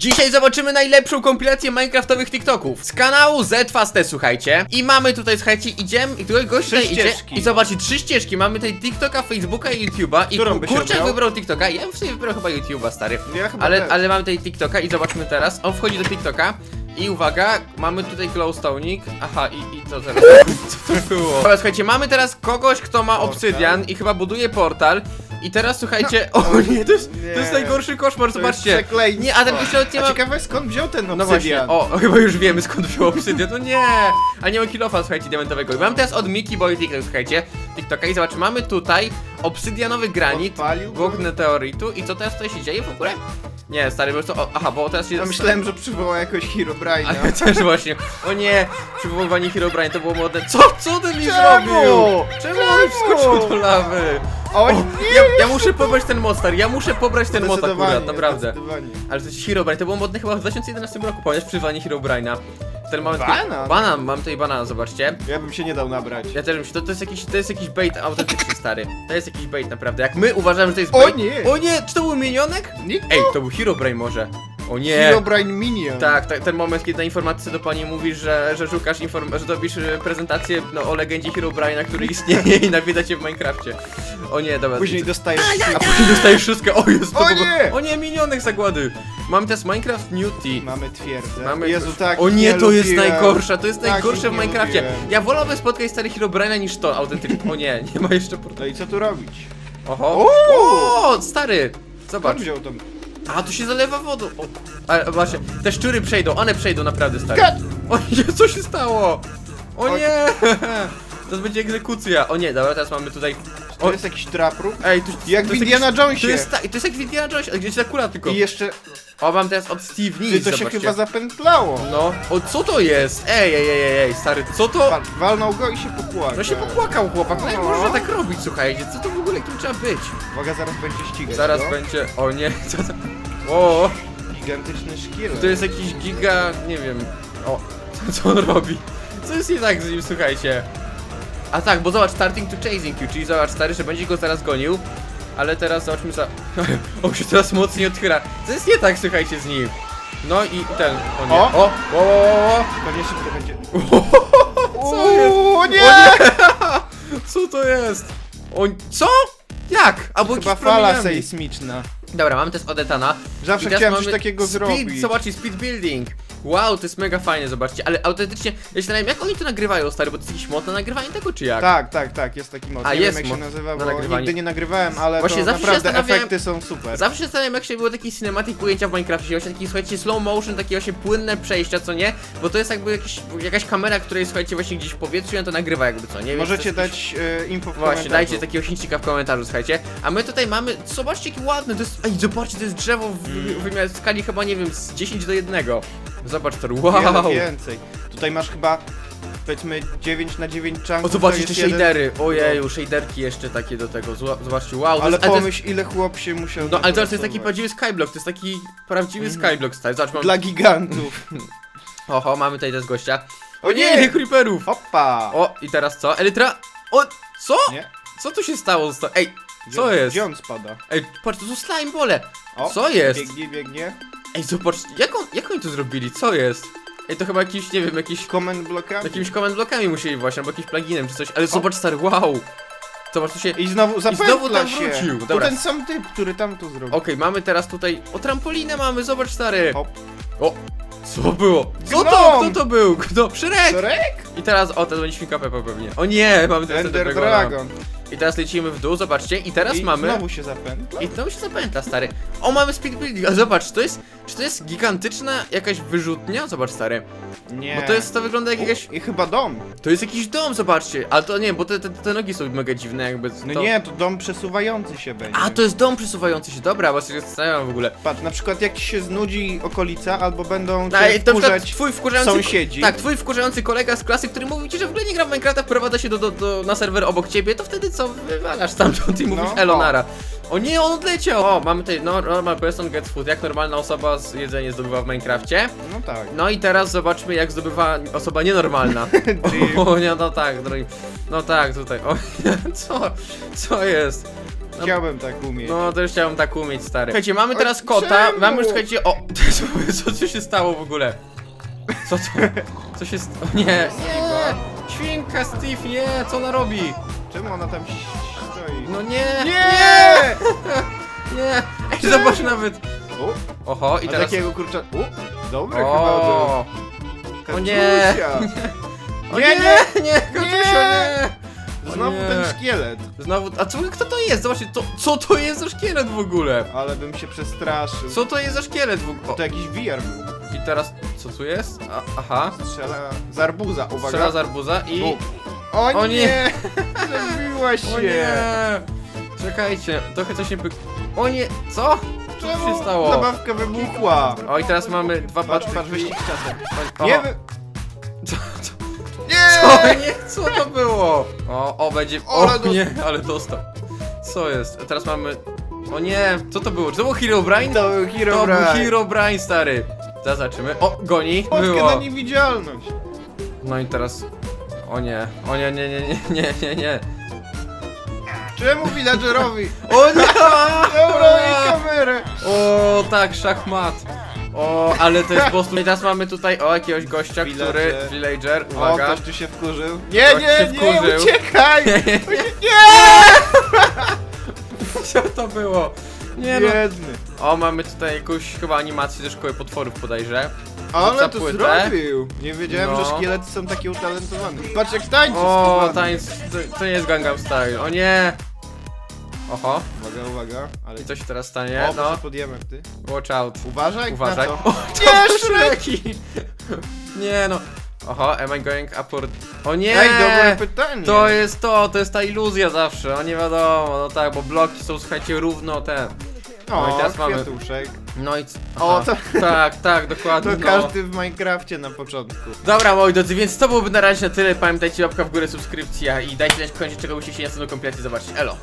Dzisiaj zobaczymy najlepszą kompilację Minecraftowych TikToków z kanału ZFaste, słuchajcie. I mamy tutaj, słuchajcie, idziemy i tutaj gość Trzy tutaj idzie ścieżki. i zobaczcie, trzy ścieżki. Mamy tutaj TikToka, Facebooka i YouTube'a. I Którą byś kurczak wybrał? wybrał TikToka. Ja bym sobie wybrał chyba YouTube'a, stary. Ja chyba Ale, też. ale mamy tutaj TikToka i zobaczmy teraz. On wchodzi do TikToka. I uwaga, mamy tutaj glowstone'ik. Aha, i, i co teraz? Co to było? Dobra, słuchajcie, mamy teraz kogoś, kto ma obsydian i chyba buduje portal. I teraz słuchajcie, o nie, to jest, to jest Nie. najgorszy koszmar, To jest zobaczcie. przekleństwo. Nie, a ten pistolet nie A ma... ciekawe skąd wziął ten? No właśnie, o, chyba już wiemy skąd wziął obsydian, no nie! A nie ma kilofa, słuchajcie, diamentowego. I mam teraz od Mickey Boy TikTok, słuchajcie, TikToka i zobacz, mamy tutaj obsydianowy granit, Odpalił go? blok meteoritu i co teraz tutaj się dzieje w ogóle? Nie, stary, po prostu, o, aha, bo teraz się... Ja myślałem, że przywoła jakoś A Herobrine'a. ja też właśnie, o nie, przywoływanie Herobrine to było modne. Co, co ten mi Czemu? zrobił? Czemu on Czemu? wskoczył do lawy? O nie! ja, ja muszę pobrać ten mod, stary, ja muszę pobrać ten mod akurat, naprawdę. zdecydowanie. Ale to jest Herobrine, to było modne chyba w 2011 roku, ponieważ przywanie Herobrine'a. Ten moment. Banan? Banan, mam tutaj banana, zobaczcie. Ja bym się nie dał nabrać. Ja też myślę, to, to jest jakiś, to jest jakiś bait autentyczny stary. To jest jakiś bait naprawdę. Jak my uważamy, że to jest O bait. nie! O nie! Czy to był minionek? Ej, to był Herobrine może. O nie! Herobrine Minion. Tak, tak, ten moment, kiedy na informatyce do pani mówisz, że, że szukasz inform- że robisz e, prezentację no, o legendzie Herobrine'a, który istnieje i nawiedza cię w Minecrafcie. O nie, dobra. Później dostajesz... A później dostajesz wszystko. O jest to O było- nie! O nie, minionek zagłady. Mam teraz Minecraft Newty. Mamy twierdzę. Mamy Jezu, tak. O nie, to jest lubiłem. najgorsza, to jest Tak, najgorsze w nie Minecrafcie. lubiłem. Ja wolałbym spotkać stary Herobrine'a niż to autentycznie. O nie, nie ma jeszcze portalu. No i co tu robić? Oho. O! Stary. Zobacz. Skąd wziął to? A, tu się zalewa wodą. O, ale właśnie, te szczury przejdą, one przejdą naprawdę, stary. Kat! O nie, co się stało? O nie! To będzie egzekucja. O nie, dobra, teraz mamy tutaj... To O, jest jakiś trapru? ej, tu, Jak to w jest Indiana jakiś- Jonesie. To jest, ta, to jest jak w Indiana Jonesie, ale gdzie ta kula tylko. I jeszcze... O, mam teraz od Steve Ty, to się zobaczcie. chyba zapętlało. No, o co to jest? Ej, ej, ej, ej, ej, stary, co to? Patrz, walnął go i się popłakał. No się popłakał chłopak, no jak O. można tak robić, słuchajcie, co to w ogóle, kim trzeba być? Uwaga, zaraz będzie ścigać Zaraz go. będzie, o nie, co to? O, Gigantyczny szkielet. to jest jakiś giga, nie wiem, o, co on robi? Co jest nie tak z nim, słuchajcie? A tak, bo zobacz, starting to chasing you, czyli zobacz, stary, że będzie go zaraz gonił, ale teraz zobaczmy za... on się teraz mocniej odchyla. Co jest nie tak, słuchajcie, z nim? No i ten, o nie, O! o, o, o, o, Pewnie szybko będzie... Co jest? Nie! O nie! Co to jest? O, co? Jak? Albo Chyba jakieś fala promieniami. sejsmiczna. Dobra, mamy też od Etana. Zawsze I teraz chciałem coś mamy takiego speed, zrobić. Zobaczcie, speed building. Wow, to jest mega fajnie, zobaczcie. Ale autentycznie, ja się zastanawiam, jak oni to nagrywają, stary, bo to jest jakiś mod na nagrywanie tego, czy jak? Tak, tak, tak, jest taki mod. A, nie jest wiem jak mod się nazywa, na bo nagrywanie. nigdy nie nagrywałem, ale Właśnie to zawsze się naprawdę zastanawiałem- efekty są super. Zawsze się zastanawiam, jak się było taki cinematic ujęcia w Minecrafcie, właśnie taki, słuchajcie, slow motion, takie właśnie płynne przejścia, co nie? Bo to jest jakby jakiś, jakaś kamera, która jest, słuchajcie, właśnie gdzieś w powietrzu i to nagrywa jakby, co nie? Więc Możecie to jest jakiś- dać e, info w Właśnie, komentarzu. dajcie takiego chińczyka w komentarzu, słuchajcie. A my tutaj mamy, zobaczcie jaki ładny, to jest, ej, zobaczcie, to jest drzewo w, w, wymiarze w skali chyba, nie wiem, z 10 do 1. Zobacz to, Wiele wow! więcej. Tutaj masz chyba, powiedzmy, 9 na 9 czanków. O, zobaczcie to te jest jeden- shadery, ojeju, shaderki jeszcze takie do tego, Zła- zobaczcie, wow. to Ale jest, to jest, pomyśl, ile chłop się musiał no ale to jest taki prawdziwy skyblock, to jest taki prawdziwy skyblock, stary, zobacz, mam, Dla gigantów. oho, mamy tutaj też gościa. O nie, nie! creeperów! Hopa! O, i teraz co? Elytra, o, co? Nie? Co tu się stało? Ej, co Gdzie- jest? Gdzie on spada? Ej, patrz, to są slime bole. O, Co jest? Biegnie, biegnie. Ej, zobacz, jak, on, jak oni to zrobili? Co jest? Ej, to chyba jakiś, nie wiem, jakiś... Comment blokami. Jakimiś command blokami musieli właśnie, albo jakimś pluginem czy coś, ale zobacz stary, wow! Zobacz, tu się... Okej, I znowu zapętla znowu tam się. wrócił. To Dobra. ten sam typ, który tam to zrobił. mamy teraz tutaj... O, trampolinę mamy, zobacz stary! Hop. O, co było? Co to? Gnom! Kto to był? Kto? Szrek! Torek? I teraz, o, to będzie świnka Peppa pewnie. O nie, mamy teraz Ender Dragon. I teraz lecimy w dół, zobaczcie, i teraz I mamy... znowu się zapętla. I to się zapętla, stary. O, mamy speed building. A zobacz, to jest. Czy to jest gigantyczna jakaś wyrzutnia? Zobacz, stary. Nie. Bo to jest, to wygląda jak jakaś. I chyba dom. To jest jakiś dom, zobaczcie. Ale to nie, bo te, te, te nogi są mega dziwne, jakby. No to... nie, to dom przesuwający się będzie. A, to jest dom przesuwający się. Dobra, bo się zastanawiam w ogóle. Patrz, na przykład jak ci się znudzi okolica, albo będą cię i to wkurzać twój wkurzający. sąsiedzi. Tak, twój wkurzający kolega z klasy, który mówi ci, że w ogóle nie gra w Minecrafta, wprowadza się do, do, do, na serwer obok ciebie, to wtedy co? Wywalasz stamtąd i mówisz No, Elonara. O nie, on odleciał! O, mamy tutaj no, normal person gets food, jak normalna osoba z jedzenie zdobywa w Minecrafcie. No tak. No i teraz zobaczmy jak zdobywa osoba nienormalna. O nie, no tak, drogi. No tak, tutaj. O nie, co? Co jest? Chciałbym tak umieć. No, też chciałem tak umieć, stary. Słuchajcie, mamy Oj, teraz kota, czemu? mamy już, słuchajcie, o, co, co się stało w ogóle? Co to? Co się stało? Nie, nie, świnka Steve, nie, co ona robi? Czemu ona tam stoi? No nie, Nie! nie, Ej, zobacz nawet. O, Oho, i I teraz... takiego kurcza... O, dobre chyba O, było. o nie. Kaczusia. o Nie, nie, nie, nie, nie. Znowu nie. ten szkielet. Znowu, a co, kto to jest? Zobaczcie, to, co to jest za szkielet w ogóle? Ale bym się przestraszył. Co to jest za szkielet w ogóle? To jakiś VR był. I teraz, co tu jest? A, aha, Strzela z arbuza, uwaga. strzela z arbuza i... O, o O nie! nie. Zabiła się! O nie! Czekajcie, trochę coś nie pyk... O nie, co? Co się stało? zabawka wybuchła? O i teraz mamy dwa Patrz, patrz, wyścig czasem. O, Nie wy... Co, co, Nie! co, nie, co to było? O, o, będzie... O, nie, ale dostał. Co jest? Teraz mamy... O nie, co to było? Czy to był Hero Brain? To był Hero To był Brian. Hero Brain, stary. Teraz zobaczymy. O, goni. Fotkę Było. na niewidzialność. No i teraz... O nie, o nie, nie, nie, nie, nie, nie, nie. Czemu villagerowi? O nie! Dobra, i kamerę. O, tak, szachmat. O, ale to jest po prostu... I teraz mamy tutaj, o, jakiegoś gościa, który... Villager. Villager, O, uwaga. ktoś tu się wkurzył. Nie, Ktoś nie, się nie, wkurzył. uciekaj! Co to było? Nie no. Biedny. O, mamy tutaj jakąś chyba animację ze szkoły potworów bodajże. Ale za to płytę. zrobił. Nie wiedziałem, No. że szkielety są takie utalentowane. Patrz jak tańczy O, tańc, to, to nie jest Gangnam Style, o nie! Oho, Uwaga, uwaga. Ale... i co się teraz stanie? O, No, no. podjemy ty. watch out. Uważaj, Uważaj. na O, to Nie, Shreki! Nie no. Oho, am I going upward? O nie! Ej, dobre pytanie. To jest to, to jest ta iluzja zawsze, no nie wiadomo, no tak, bo bloki są, słuchajcie, równo te. No O, i teraz mamy- kwiatuszek. No i c- O, aha. to- Tak, tak, dokładnie. To no. każdy w Minecrafcie na początku. Dobra, moi drodzy, więc to byłoby na razie na tyle. Pamiętajcie, łapka w górę, subskrypcja i dajcie znać w końcu, czego byście się następną kompletnie zobaczyć. Elo!